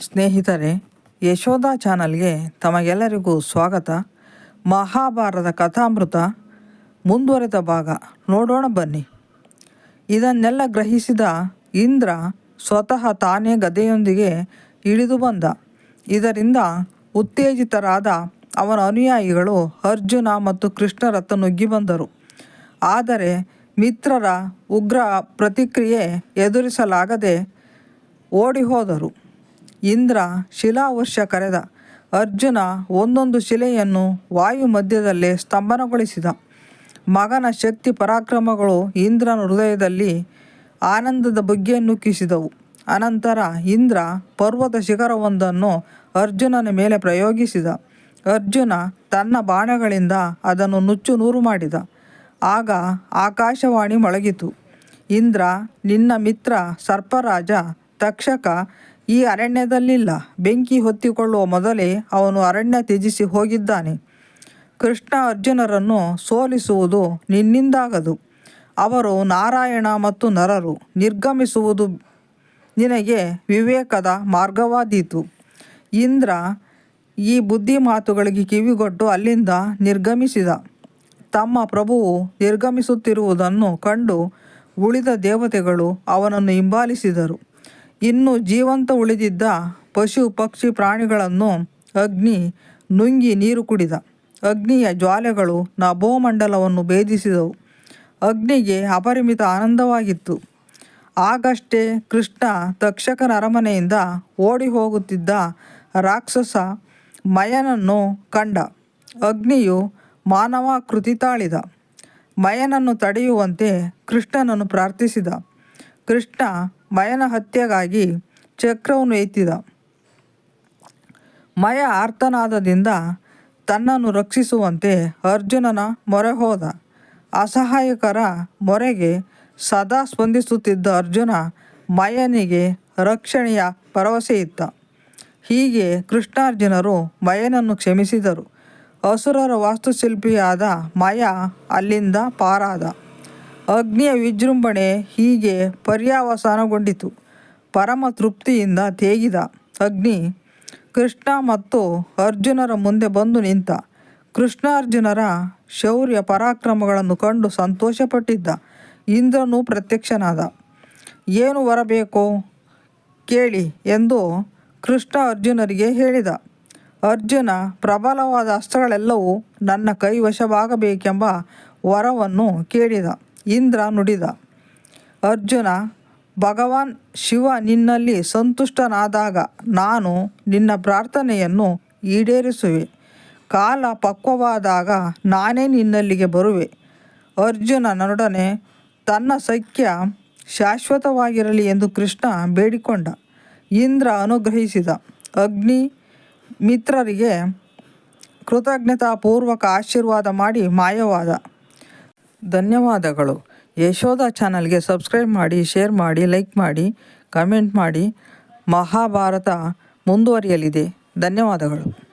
ಸ್ನೇಹಿತರೆ, ಯಶೋಧ ಚಾನಲ್ಗೆ ತಮಗೆಲ್ಲರಿಗೂ ಸ್ವಾಗತ. ಮಹಾಭಾರತ ಕಥಾಮೃತ ಮುಂದುವರೆದ ಭಾಗ. ನೋಡೋಣ ಬನ್ನಿ. ಇದನ್ನೆಲ್ಲ ಗ್ರಹಿಸಿದ ಇಂದ್ರ ಸ್ವತಃ ತಾನೇ ಗದೆಯೊಂದಿಗೆ ಇಳಿದು ಬಂದ. ಇದರಿಂದ ಉತ್ತೇಜಿತರಾದ ಅವನ ಅನುಯಾಯಿಗಳು ಅರ್ಜುನ ಮತ್ತು ಕೃಷ್ಣರತ್ತ ನುಗ್ಗಿ ಬಂದರು. ಆದರೆ ಮಿತ್ರರ ಉಗ್ರ ಪ್ರತಿಕ್ರಿಯೆ ಎದುರಿಸಲಾಗದೆ ಓಡಿ ಹೋದರು ಇಂದ್ರ ಶಿಲಾವರ್ಷ ಕರೆದ. ಅರ್ಜುನ ಒಂದೊಂದು ಶಿಲೆಯನ್ನು ವಾಯು ಮಧ್ಯದಲ್ಲೇ ಸ್ತಂಭನಗೊಳಿಸಿದ. ಮಗನ ಶಕ್ತಿ ಪರಾಕ್ರಮಗಳು ಇಂದ್ರನ ಹೃದಯದಲ್ಲಿ ಆನಂದದ ಬಗ್ಗೆ ನುಗ್ಗಿಸಿದವು. ಅನಂತರ ಇಂದ್ರ ಪರ್ವತ ಶಿಖರವೊಂದನ್ನು ಅರ್ಜುನನ ಮೇಲೆ ಪ್ರಯೋಗಿಸಿದ. ಅರ್ಜುನ ತನ್ನ ಬಾಣಗಳಿಂದ ಅದನ್ನು ನುಚ್ಚು ನೂರು ಮಾಡಿದ. ಆಗ ಆಕಾಶವಾಣಿ ಮೊಳಗಿತು. ಇಂದ್ರ, ನಿನ್ನ ಮಿತ್ರ ಸರ್ಪರಾಜ, ತಕ್ಷಕ ಈ ಅರಣ್ಯದಲ್ಲಿಲ್ಲ. ಬೆಂಕಿ ಹೊತ್ತಿಕೊಳ್ಳುವ ಮೊದಲೇ ಅವನು ಅರಣ್ಯ ತ್ಯಜಿಸಿ ಹೋಗಿದ್ದಾನೆ. ಕೃಷ್ಣ ಅರ್ಜುನರನ್ನು ಸೋಲಿಸುವುದು ನಿನ್ನಿಂದಾಗದು. ಅವರು ನಾರಾಯಣ ಮತ್ತು ನರರು ನಿರ್ಗಮಿಸುವುದು ನಿನಗೆ ವಿವೇಕದ ಮಾರ್ಗವಾದೀತು. ಇಂದ್ರ ಈ ಬುದ್ಧಿ ಮಾತುಗಳಿಗೆ ಕಿವಿಗೊಟ್ಟು ಅಲ್ಲಿಂದ ನಿರ್ಗಮಿಸಿದ. ತಮ್ಮ ಪ್ರಭುವು ನಿರ್ಗಮಿಸುತ್ತಿರುವುದನ್ನು ಕಂಡು ಉಳಿದ ದೇವತೆಗಳು ಅವನನ್ನು ಹಿಂಬಾಲಿಸಿದರು. ಇನ್ನು ಜೀವಂತ ಉಳಿದಿದ್ದ ಪಶು, ಪಕ್ಷಿ, ಪ್ರಾಣಿಗಳನ್ನು ಅಗ್ನಿ ನುಂಗಿ ನೀರು ಕುಡಿದ. ಅಗ್ನಿಯ ಜ್ವಾಲೆಗಳು ನಭೋಮಂಡಲವನ್ನು ಭೇದಿಸಿದವು. ಅಗ್ನಿಗೆ ಅಪರಿಮಿತ ಆನಂದವಾಗಿತ್ತು. ಆಗಷ್ಟೇ ಕೃಷ್ಣ ತಕ್ಷಕನ ಅರಮನೆಯಿಂದ ಓಡಿ ಹೋಗುತ್ತಿದ್ದ ರಾಕ್ಷಸ ಮಯನನ್ನು ಕಂಡ. ಅಗ್ನಿಯು ಮಾನವಾಕೃತಿ ತಾಳಿದ ಮಯನನ್ನು ತಡೆಯುವಂತೆ ಕೃಷ್ಣನನ್ನು ಪ್ರಾರ್ಥಿಸಿದ. ಕೃಷ್ಣ ಮಯನ ಹತ್ಯೆಗಾಗಿ ಚಕ್ರವನ್ನು ಎತ್ತಿದ. ಮಯ ಆರ್ತನಾದದಿಂದ ತನ್ನನ್ನು ರಕ್ಷಿಸುವಂತೆ ಅರ್ಜುನನ ಮೊರೆ ಹೋದ. ಅಸಹಾಯಕರ ಮೊರೆಗೆ ಸದಾ ಸ್ಪಂದಿಸುತ್ತಿದ್ದ ಅರ್ಜುನ ಮಯನಿಗೆ ರಕ್ಷಣೆಯ ಭರವಸೆ ಇತ್ತ. ಹೀಗೆ ಕೃಷ್ಣಾರ್ಜುನರು ಮಯನನ್ನು ಕ್ಷಮಿಸಿದರು. ಅಸುರರ ವಾಸ್ತುಶಿಲ್ಪಿಯಾದ ಮಯ ಅಲ್ಲಿಂದ ಪಾರಾದ. ಅಗ್ನಿಯ ವಿಜೃಂಭಣೆ ಹೀಗೆ ಪರ್ಯಾವಸಾನಗೊಂಡಿತು. ಪರಮ ತೃಪ್ತಿಯಿಂದ ತೇಗಿದ ಅಗ್ನಿ ಕೃಷ್ಣ ಮತ್ತು ಅರ್ಜುನರ ಮುಂದೆ ಬಂದು ನಿಂತ. ಕೃಷ್ಣಾರ್ಜುನರ ಶೌರ್ಯ ಪರಾಕ್ರಮಗಳನ್ನು ಕಂಡು ಸಂತೋಷಪಟ್ಟಿದ್ದ ಇಂದ್ರನು ಪ್ರತ್ಯಕ್ಷನಾದ. ಏನು ಬರಬೇಕು ಕೇಳಿ ಎಂದು ಕೃಷ್ಣ ಅರ್ಜುನರಿಗೆ ಹೇಳಿದ. ಅರ್ಜುನ, ಪ್ರಬಲವಾದ ಅಸ್ತ್ರಗಳೆಲ್ಲವೂ ನನ್ನ ಕೈವಶವಾಗಬೇಕೆಂಬ ವರವನ್ನು ಕೇಳಿದ. ಇಂದ್ರ ನುಡಿದ, ಅರ್ಜುನ, ಭಗವಾನ್ ಶಿವ ನಿನ್ನಲ್ಲಿ ಸಂತುಷ್ಟನಾದಾಗ ನಾನು ನಿನ್ನ ಪ್ರಾರ್ಥನೆಯನ್ನು ಈಡೇರಿಸುವೆ. ಕಾಲ ಪಕ್ವವಾದಾಗ ನಾನೇ ನಿನ್ನಲ್ಲಿಗೆ ಬರುವೆ. ಅರ್ಜುನನೊಡನೆ ತನ್ನ ಸಖ್ಯ ಶಾಶ್ವತವಾಗಿರಲಿ ಎಂದು ಕೃಷ್ಣ ಬೇಡಿಕೊಂಡ. ಇಂದ್ರ ಅನುಗ್ರಹಿಸಿದ. ಅಗ್ನಿ ಮಿತ್ರರಿಗೆ ಕೃತಜ್ಞತಾಪೂರ್ವಕ ಆಶೀರ್ವಾದ ಮಾಡಿ ಮಾಯವಾದ. ಧನ್ಯವಾದಗಳು. ಯಶೋಧ ಚಾನಲ್ಗೆ ಸಬ್ಸ್ಕ್ರೈಬ್ ಮಾಡಿ ಶೇರ್ ಮಾಡಿ ಲೈಕ್ ಮಾಡಿ ಕಮೆಂಟ್ ಮಾಡಿ. ಮಹಾಭಾರತ ಮುಂದುವರಿಯಲಿದೆ. ಧನ್ಯವಾದಗಳು.